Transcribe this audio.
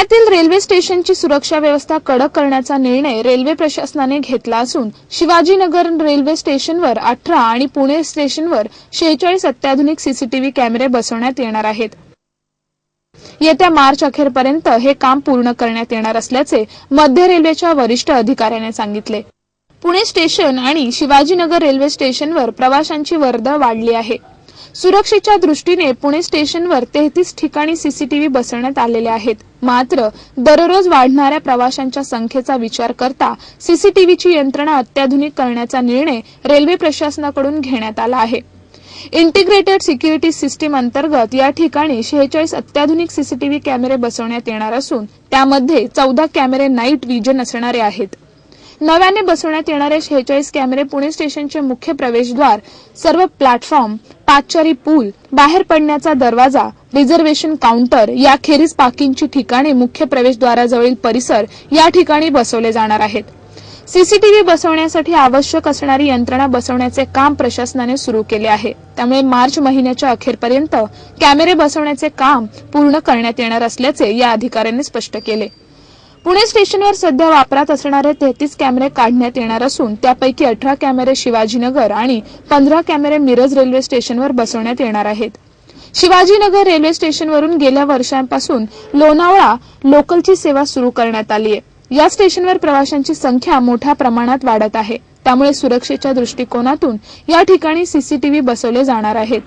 पुण्यातील रेल्वे स्टेशनची सुरक्षा व्यवस्था कडक करण्याचा निर्णय रेल्वे प्रशासनाने घेतला असून शिवाजीनगर रेल्वे स्टेशनवर अठरा आणि पुणे स्टेशनवर शेहेचाळीस अत्याधुनिक सीसीटीव्ही कॅमेरे बसवण्यात येणार आहेत. येत्या मार्च अखेरपर्यंत हे काम पूर्ण करण्यात येणार असल्याचे मध्य रेल्वेच्या वरिष्ठ अधिकाऱ्याने सांगितले. पुणे स्टेशन आणि शिवाजीनगर रेल्वे स्टेशनवर प्रवाशांची वर्दळ वाढली आहे. सुरक्षेच्या दृष्टीने पुणे स्टेशनवर तेहतीस ठिकाणी सीसीटीव्ही बसवण्यात आलेले आहेत. मात्र दररोज वाढणाऱ्या प्रवाशांच्या संख्येचा विचार करता सीसीटीव्हीची यंत्रणा अत्याधुनिक करण्याचा निर्णय रेल्वे प्रशासनाकडून घेण्यात आला आहे. इंटिग्रेटेड सिक्युरिटी सिस्टीम अंतर्गत या ठिकाणी शेहेचाळीस अत्याधुनिक सीसीटीव्ही कॅमेरे बसवण्यात येणार असून त्यामध्ये चौदा कॅमेरे नाईट व्हिजन असणारे आहेत. नव्याने बसवण्यात येणारे शेहेचाळीस कॅमेरे पुणे स्टेशनचे मुख्य प्रवेशद्वार सर्व प्लॅटफॉर्म पाचचारी पूल बाहेर पडण्याचा दरवाजा रिझर्वेशन काउंटर याखेरीज पार्किंगची ठिकाणे मुख्य प्रवेशद्वाराजवळील परिसर या ठिकाणी बसवले जाणार आहेत. सीसीटीव्ही बसवण्यासाठी आवश्यक असणारी यंत्रणा बसवण्याचे काम प्रशासनाने सुरू केले आहे. त्यामुळे मार्च महिन्याच्या अखेरपर्यंत कॅमेरे बसवण्याचे काम पूर्ण करण्यात येणार असल्याचे या अधिकाऱ्यांनी स्पष्ट केले. पुणे स्टेशनवर सध्या वापरात असणारे तेहतीस कॅमेरे काढण्यात येणार असून त्यापैकी अठरा कॅमेरे शिवाजीनगर आणि पंधरा कॅमेरे मिरज रेल्वे स्टेशनवर बसवण्यात येणार आहेत. शिवाजीनगर रेल्वे स्टेशनवरून गेल्या वर्षांपासून लोणावळा लोकलची सेवा सुरू करण्यात आली आहे. या स्टेशनवर प्रवाशांची संख्या मोठ्या प्रमाणात वाढत आहे. त्यामुळे सुरक्षेच्या दृष्टिकोनातून या ठिकाणी सीसीटीव्ही बसवले जाणार आहेत.